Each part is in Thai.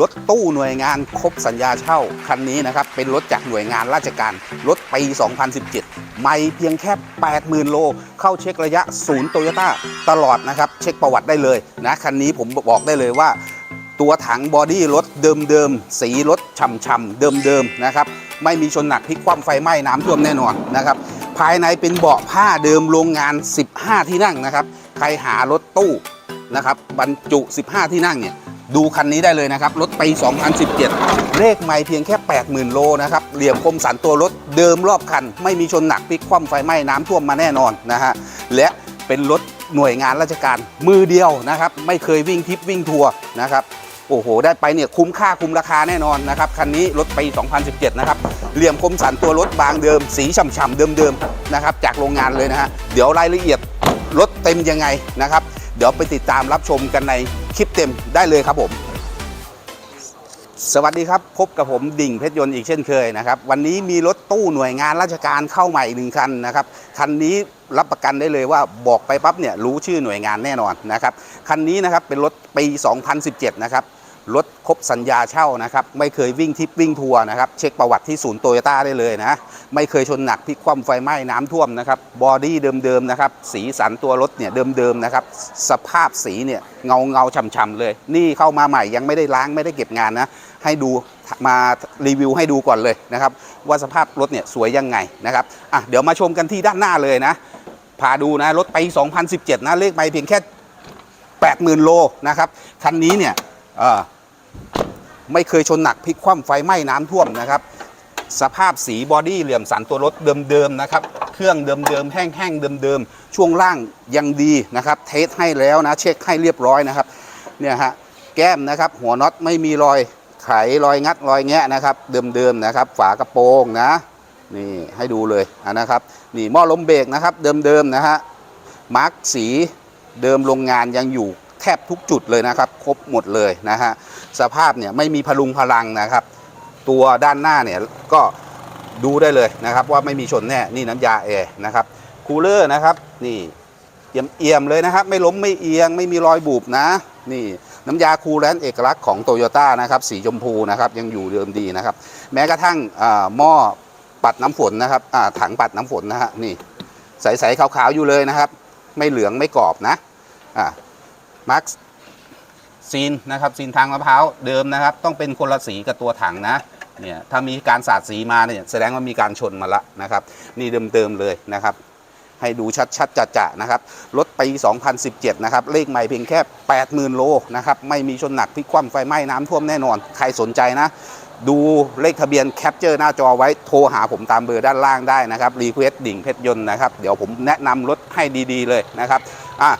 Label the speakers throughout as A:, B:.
A: รถตู้หน่วยงานครบสัญญาเช่าคันนี้นะครับ เป็นรถจากหน่วยงานราชการ รถปี 2017 ไม่เพียงแค่ 80,000 โล เข้าเช็คระยะศูนย์โตโยต้าตลอดนะครับ เช็คประวัติได้เลยนะ คันนี้ผมบอกได้เลยว่า ตัวถังบอดี้รถเดิมๆ สีรถช่ำๆ เดิมๆ นะครับ ไม่มีชนหนักพลิกคว่ำไฟไหม้น้ำท่วมแน่นอนนะครับ ภายในเป็นเบาะผ้าเดิมโรงงาน 15 ที่นั่งนะครับ ใครหารถตู้นะครับบรรจุ 15 ที่นั่งเนี่ย ดูคันนี้ได้เลยนะครับ รถปี 2017 เลขไม่เพียงแค่ 80,000 โลนะครับ เหลี่ยมคมสันตัวรถเดิมรอบคัน ไม่มีชนหนักพลิกคว่ำไฟไหม้น้ำท่วมมาแน่นอนนะฮะ และเป็นรถหน่วยงานราชการมือเดียวนะครับ ไม่เคยวิ่งทริปวิ่งทัวร์นะครับโอ้โห ได้ไปเนี่ยคุ้มค่าคุ้มราคาแน่นอนนะครับ คันนี้รถปี 2017 นะครับ เหลี่ยมคมสันตัวรถบางเดิม สีฉ่ำๆเดิมๆนะครับ จากโรงงานเลยนะฮะ เดี๋ยวรายละเอียดรถเต็มยังไงนะครับ เดี๋ยวไปติดตามรับชมกันในคลิปเต็มได้เลยครับผม สวัสดีครับ พบกับผมดิ่งเพชรยนต์อีกเช่นเคยนะครับ วันนี้มีรถตู้หน่วยงานราชการเข้าใหม่อีกหนึ่งคันนะครับ คันนี้รับประกันได้เลยว่าบอกไปปั๊บเนี่ยรู้ชื่อหน่วยงานแน่นอนนะครับ คันนี้นะครับเป็นรถปี 2017 นะครับ รถครบสัญญาเช่านะครับ ไม่เคยวิ่งทิปวิ่งทัวร์นะครับ เช็คประวัติที่ศูนย์โตโยต้าได้เลยนะ ไม่เคยชนหนักพลิกคว่ำไฟไหม้น้ำท่วมนะครับ บอดี้เดิมๆนะครับ สีสันตัวรถเนี่ยเดิมๆนะครับ สภาพสีเนี่ยเงาเงาๆช่ำๆเลย นี่เข้ามาใหม่ยังไม่ได้ล้างไม่ได้เก็บงานนะ ให้ดูมารีวิวให้ดูก่อนเลยนะครับ ว่าสภาพรถเนี่ยสวยยังไงนะครับอะเดี๋ยวมาชมกันที่ด้านหน้าเลยนะพาดูนะรถไป 2017 นะเลขไม่เพียงแค่ 80,000 โลนะครับคันนี้เนี่ยเอ่อ ไม่เคยชนหนักพลิกคว่ำไฟไหม้น้ำท่วมนะครับ สภาพสีบอดี้เหลี่ยมสันตัวรถเดิมๆนะครับ เครื่องเดิมๆแห้งๆเดิมๆช่วงล่างยังดีนะครับ เทสให้แล้วนะเช็คให้เรียบร้อยนะครับเนี่ยฮะแก้มนะครับ หัวน็อตไม่มีรอยไขรอยงัดรอยแงะนะครับ เดิมๆนะครับ ฝากระโปรงนะนี่ให้ดูเลยนะครับ นี่หม้อลมเบรกนะครับ เดิมๆนะฮะมาร์กสีเดิมโรงงานยังอยู่แทบทุกจุดเลยนะครับ ครบหมดเลยนะฮะ สภาพเนี่ยไม่มีพลุงพลังนะครับ ตัวด้านหน้าเนี่ยก็ดูได้เลยนะครับ ว่าไม่มีชนแน่นี่น้ำยาแอร์นะครับคูลเลอร์นะครับนี่เอี่ยมเอี่ยมเลยนะครับ ไม่ล้มไม่เอียง ไม่มีรอยบุบนะ นี่น้ำยาคูลแลนต์เอกลักษณ์ของโตโยต้านะครับ สีชมพูนะครับยังอยู่เดิมดีนะครับ แม้กระทั่งอ่าหม้อปัดน้ำฝนนะครับอ่าถังปัดน้ำฝนนะฮะนี่ใสๆขาวๆอยู่เลยนะครับ ไม่เหลืองไม่กรอบนะอ่ามาร์ค ซีนนะครับซีนทางมะพร้าวเดิมนะครับ ต้องเป็นคนละสีกับตัวถังนะเนี่ยถ้ามีการสาดสีมาเนี่ยแสดงว่ามีการชนมาละนะครับ นี่เดิมๆเลยนะครับ ให้ดูชัดๆจะๆนะครับรถปี 2017 นะครับ เลขใหม่เพียงแค่ 80,000 โลนะครับ ไม่มีชนหนักพลิกคว่ำไฟไหม้น้ำท่วมแน่นอน ใครสนใจนะ ดูเลขทะเบียนแคปเจอร์หน้าจอไว้โทรหาผมตามเบอร์ด้านล่างได้นะครับรีเควสดิ่งเพชรยนต์นะครับ เดี๋ยวผมแนะนำรถให้ดีๆเลยนะครับอะ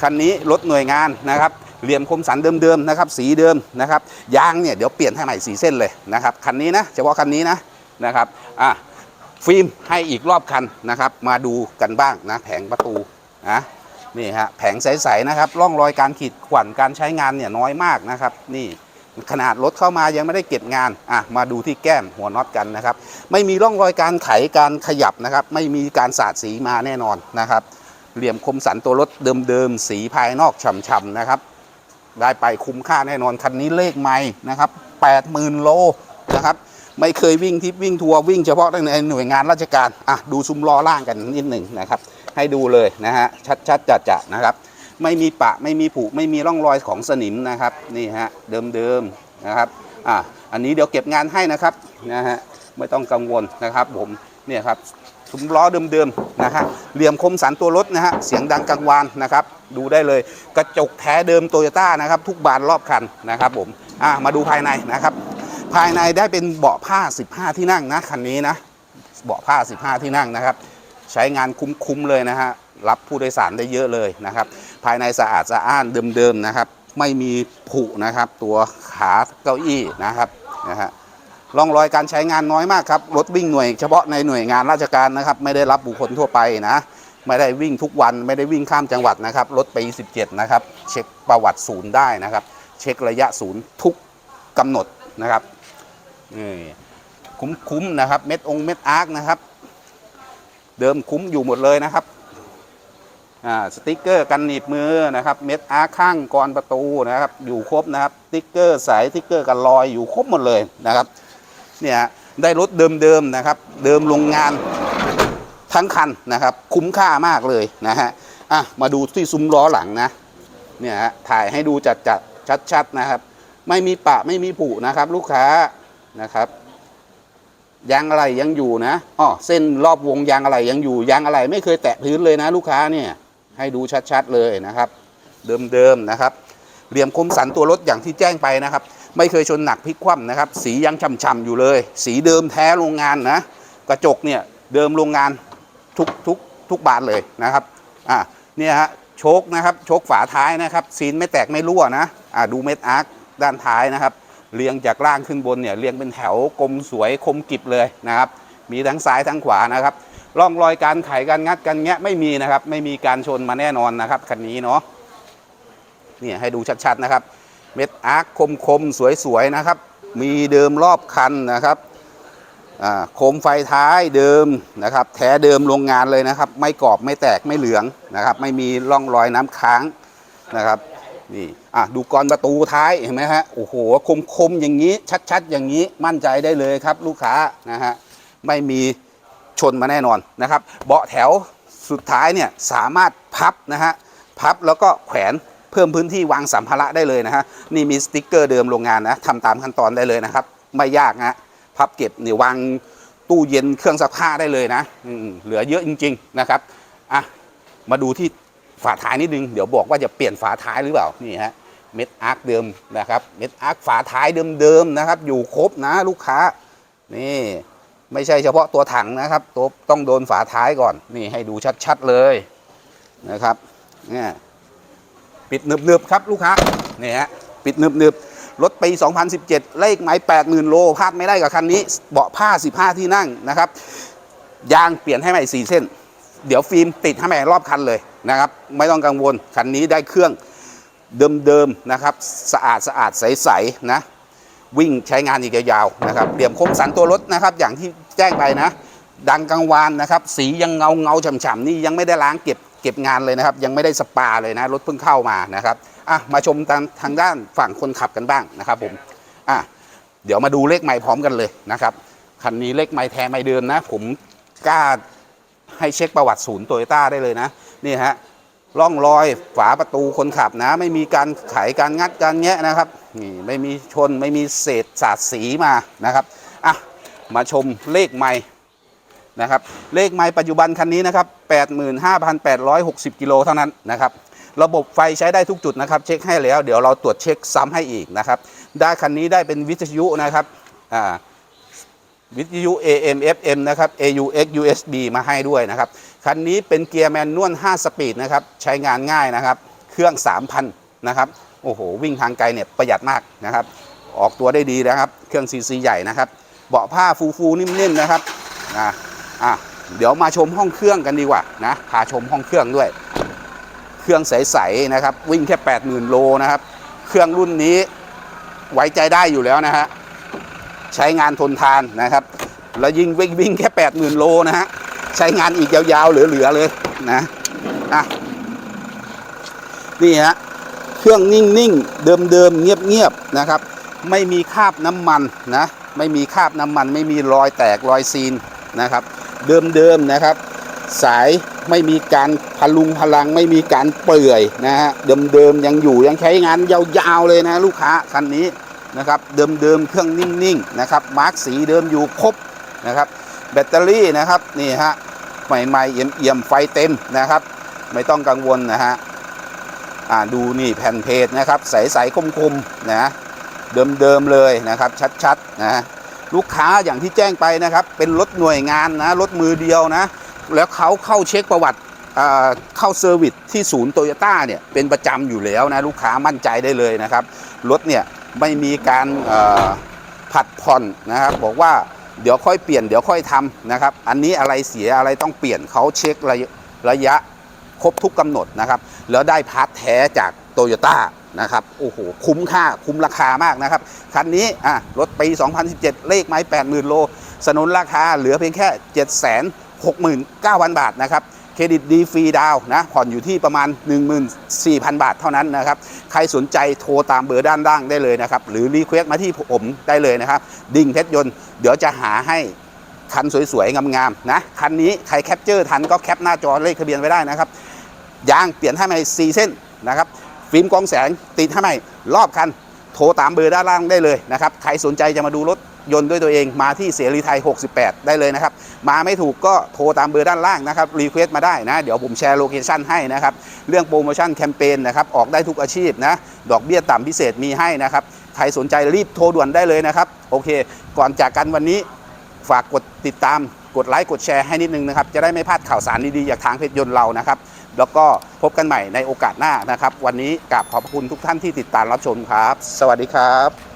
A: คันนี้รถหน่วยงานนะครับ เหลี่ยมคมสันเดิมๆนะครับสีเดิมนะครับยางเนี่ยเดี๋ยวเปลี่ยนให้ใหม่สีเส้นเลยนะครับคันนี้นะเฉพาะคันนี้นะนะครับอะฟิล์มให้อีกรอบคันนะครับ มาดูกันบ้างนะแผงประตูนะนี่ฮะแผงใสๆนะครับร่องรอยการขีดข่วนการใช้งานเนี่ยน้อยมากนะครับ นี่ขนาดรถเข้ามายังไม่ได้เก็บงานอะมาดูที่แก้มหัวน็อตกันนะครับ ไม่มีร่องรอยการไขการขยับนะครับ ไม่มีการสาดสีมาแน่นอนนะครับ เหลี่ยมคมสันตัวรถเดิมๆสีภายนอกฉ่ำๆนะครับ ได้ไปคุ้มค่าแน่นอนคันนี้เลขไม่นะครับ80,000 โลนะครับไม่เคยวิ่งทริปวิ่งทัวร์วิ่งเฉพาะในหน่วยงานราชการอะดูซุ้มล้อล่างกันนิดหนึ่งนะครับให้ดูเลยนะฮะชัดๆจะๆนะครับไม่มีปะไม่มีผุไม่มีร่องรอยของสนิมนะครับนี่ฮะเดิมๆนะครับอะอันนี้เดี๋ยวเก็บงานให้นะครับนะฮะไม่ต้องกังวลนะครับผมเนี่ยครับ ซุ้มล้อเดิมๆนะฮะเหลี่ยมคมสันตัวรถนะฮะเสียงดังกังวานนะครับดูได้เลยกระจกแท้เดิมโตโยต้านะครับทุกบานรอบคันนะครับผมอะมาดูภายในนะครับ ภายในได้เป็นเบาะผ้า 15 ที่นั่งนะคันนี้นะเบาะผ้า 15 ที่นั่งนะครับ ใช้งานคุ้มๆเลยนะฮะรับผู้โดยสารได้เยอะเลยนะครับ ภายในสะอาดสะอ้านเดิมๆนะครับ ไม่มีผุนะครับ ตัวขาเก้าอี้นะครับนะฮะ ร่องรอยการใช้งานน้อยมากครับ รถวิ่งหน่วยเฉพาะในหน่วยงานราชการนะครับ ไม่ได้รับบุคคลทั่วไปนะ ไม่ได้วิ่งทุกวัน ไม่ได้วิ่งข้ามจังหวัดนะครับ รถปี 17 นะครับ เช็คประวัติศูนย์ได้นะครับ เช็คระยะศูนย์ทุกกำหนดนะครับนี่คุ้มๆนะครับ เม็ดองเม็ดอาร์คนะครับ เดิมคุ้มอยู่หมดเลยนะครับอ่าสติกเกอร์กันหนีบมือนะครับ เม็ดอาร์ข้างกรประตูนะครับ อยู่ครบนะครับสติกเกอร์สายสติกเกอร์กันรอยอยู่ครบหมดเลยนะครับ เนี่ยฮะได้รถเดิมๆนะครับ เดิมโรงงานทั้งคันนะครับ คุ้มค่ามากเลยนะฮะอะมาดูที่ซุ้มล้อหลังนะเนี่ยฮะถ่ายให้ดูจัดๆชัดชัดๆนะครับ ไม่มีปะไม่มีผุนะครับ ลูกค้านะครับยางอะไรยังอยู่นะอ๋อเส้นรอบวงยางอะไรยังอยู่ยางอะไรไม่เคยแตะพื้นเลยนะ ลูกค้าเนี่ยให้ดูชัดๆเลยนะครับ เดิมๆนะครับเหลี่ยมคมสันตัวรถอย่างที่แจ้งไปนะครับ ไม่เคยชนหนักพลิกคว่ำนะครับ สียังช่ำๆอยู่เลย สีเดิมแท้โรงงานนะ กระจกเนี่ยเดิมโรงงานทุกทุกทุกบานเลยนะครับอะเนี่ยฮะโชคนะครับโชคฝาท้ายนะครับซีนไม่แตกไม่รั่วนะอะดูเม็ดอาร์คด้านท้ายนะครับเรียงจากล่างขึ้นบนเนี่ยเรียงเป็นแถวกลมสวยคมกริบเลยนะครับมีทั้งซ้ายทั้งขวานะครับร่องรอยการไขการงัดกันแงะไม่มีนะครับ ไม่มีการชนมาแน่นอนนะครับคันนี้เนาะเนี่ยให้ดูชัดๆนะครับ เม็ดอาร์คคมๆ สวยๆ นะครับ มีเดิมรอบคันนะครับโคมไฟท้ายเดิมนะครับ แท้เดิมโรงงานเลยนะครับ ไม่กรอบไม่แตกไม่เหลืองนะครับ ไม่มีร่องรอยน้ำค้างนะครับนี่อะดูกรประตูท้ายเห็นไหมฮะโอ้โหคมคมอย่างนี้ ชัดๆ อย่างนี้มั่นใจได้เลยครับ ลูกค้านะฮะไม่มีชนมาแน่นอนนะครับ เบาะแถวสุดท้ายเนี่ยสามารถพับนะฮะพับแล้วก็แขวน เพิ่มพื้นที่วางสัมภาระได้เลยนะฮะนี่มีสติกเกอร์เดิมโรงงานนะทำตามขั้นตอนได้เลยนะครับ ไม่ยากนะพับเก็บเนี่ยวางตู้เย็นเครื่องซักผ้าได้เลยนะเหลือเยอะจริง ๆนะครับอะมาดูที่ฝาท้ายนิดนึงเดี๋ยวบอกว่าจะเปลี่ยนฝาท้ายหรือเปล่านี่ฮะเม็ดอาร์คเดิมนะครับเม็ดอาร์คฝาท้ายเดิมๆนะครับ อยู่ครบนะลูกค้านี่ไม่ใช่เฉพาะตัวถังนะครับตัวต้องโดนฝาท้ายก่อนนี่ให้ดูชัดๆเลยนะครับเนี่ย ปิดหนึบๆครับลูกค้านี่ฮะปิดหนึบๆรถปี 2017 เลขไม้80,000 โลพลาดไม่ได้กับคันนี้ เบาะผ้า 15 ที่นั่งนะครับ ยางเปลี่ยนให้ใหม่ 4 เส้น เดี๋ยวฟิล์มติดให้ใหม่รอบคันเลยนะครับ ไม่ต้องกังวล คันนี้ได้เครื่องเดิมๆนะครับ สะอาดสะอาดใสๆนะ วิ่งใช้งานอีกยาวๆนะครับ เหลี่ยมคมสันตัวรถนะครับ อย่างที่แจ้งไปนะ ดังกังวานนะครับ สียังเงาเงาฉ่ำๆนี่ยังไม่ได้ล้างเก็บ เก็บงานเลยนะครับ ยังไม่ได้สปาเลยนะรถเพิ่งเข้ามานะครับอะมาชมทางทางด้านฝั่งคนขับกันบ้างนะครับผมอะเดี๋ยวมาดูเลขไม้พร้อมกันเลยนะครับคันนี้เลขไม้แท้ไม้เดิมนะ ผมกล้าให้เช็คประวัติศูนย์โตโยต้าได้เลยนะนี่ฮะร่องรอยฝาประตูคนขับนะ ไม่มีการไขการงัดการแงะนะครับนี่ไม่มีชนไม่มีเศษสาดสีมานะครับอะมาชมเลขไม่ นะครับเลขไม่ปัจจุบันคันนี้นะครับ 85,860 กิโลเท่านั้นนะครับระบบไฟใช้ได้ทุกจุดนะครับ เช็คให้แล้ว เดี๋ยวเราตรวจเช็คซ้ำให้อีกนะครับได้คันนี้ได้เป็นวิทยุนะครับวิทยุ AM FM นะครับ AUX USB มาให้ด้วยนะครับ คันนี้เป็นเกียร์แมนนวล 5 สปีดนะครับ ใช้งานง่ายนะครับ เครื่อง 3,000 นะครับ โอ้โห วิ่งทางไกลเนี่ยประหยัดมากนะครับ ออกตัวได้ดีนะครับ เครื่องซีซีใหญ่นะครับ เบาะผ้าฟูฟูๆนิ่มๆนะครับอะ อะเดี๋ยวมาชมห้องเครื่องกันดีกว่านะพาชมห้องเครื่องด้วย เครื่องใสๆนะครับ วิ่งแค่ 80,000 โลนะครับ เครื่องรุ่นนี้ไว้ใจได้อยู่แล้วนะฮะใช้งานทนทานนะครับ แล้วยิ่งวิ่งวิ่งแค่ 80,000 โลนะฮะใช้งานอีกยาวๆเหลือๆเลยนะอะนี่ฮะเครื่องนิ่งๆ เดิมๆ เงียบๆนะครับ ไม่มีคราบน้ำมันนะไม่มีคราบน้ำมัน ไม่มีรอยแตกรอยซีนนะครับ เดิมๆนะครับ สายไม่มีการพลุงพลังไม่มีการเปื่อยนะฮะเดิมๆยังอยู่ยังใช้งานยาวๆเลยนะลูกค้าคันนี้นะครับเดิมๆเครื่องนิ่งๆนะครับมาร์กสีเดิมอยู่ครบนะครับ แบตเตอรี่นะครับนี่ฮะใหม่ๆเอี่ยมๆไฟเต็มนะครับ ไม่ต้องกังวลนะฮะอ่าดูนี่แผ่นเพจนะครับใสๆคมๆนะเดิมๆเลยนะครับชัดๆนะ ลูกค้าอย่างที่แจ้งไปนะครับ เป็นรถหน่วยงานนะรถมือเดียวนะ แล้วเขาเข้าเช็คประวัติเข้าเซอร์วิสที่ศูนย์โตโยต้าเนี่ยเป็นประจำอยู่แล้วนะลูกค้ามั่นใจได้เลยนะครับ รถเนี่ยไม่มีการผัดผ่อนนะครับ บอกว่าเดี๋ยวค่อยเปลี่ยนเดี๋ยวค่อยทำนะครับ อันนี้อะไรเสียอะไรต้องเปลี่ยนเขาเช็คระยะระยะครบทุกกำหนดนะครับ แล้วได้พาร์ทแท้จากโตโยต้า นะครับโอ้โหคุ้มค่าคุ้มราคามากนะครับ คันนี้อะรถปี 2017 เลขไม้80,000 โล สนุนราคาเหลือเพียงแค่ 769,000 บาทนะครับเครดิตดีฟรีดาวนะผ่อนอยู่ที่ประมาณ 14,000 บาทเท่านั้นนะครับ ใครสนใจโทรตามเบอร์ด้านล่างได้เลยนะครับ หรือรีเควสมาที่ผมได้เลยนะครับ ดิ่งเพชรยนต์เดี๋ยวจะหาให้คันสวยๆ งามๆนะคันนี้ใครแคปเจอร์ทันก็แคปหน้าจอเลขทะเบียนไว้ได้นะครับยางเปลี่ยนให้ใหม่4เส้นนะครับ ฟิล์มกองแสงติดให้ใหม่รอบคัน โทรตามเบอร์ด้านล่างได้เลยนะครับ ใครสนใจจะมาดูรถยนต์ด้วยตัวเองมาที่เสรีไทย 68 ได้เลยนะครับ มาไม่ถูกก็โทรตามเบอร์ด้านล่างนะครับ รีเควสต์มาได้นะ เดี๋ยวผมแชร์โลเคชั่นให้นะครับ เรื่องโปรโมชั่นแคมเปญนะครับ ออกได้ทุกอาชีพนะ ดอกเบี้ยต่ำพิเศษมีให้นะครับ ใครสนใจรีบโทรด่วนได้เลยนะครับ โอเค ก่อนจากกันวันนี้ฝากกดติดตาม กดไลค์ กดแชร์ให้นิดนึงนะครับ จะได้ไม่พลาดข่าวสารดีๆจากทางเพจยนต์เรานะครับแล้วก็พบกันใหม่ในโอกาสหน้านะครับ วันนี้กราบขอบคุณทุกท่านที่ติดตามรับชมครับ สวัสดีครับ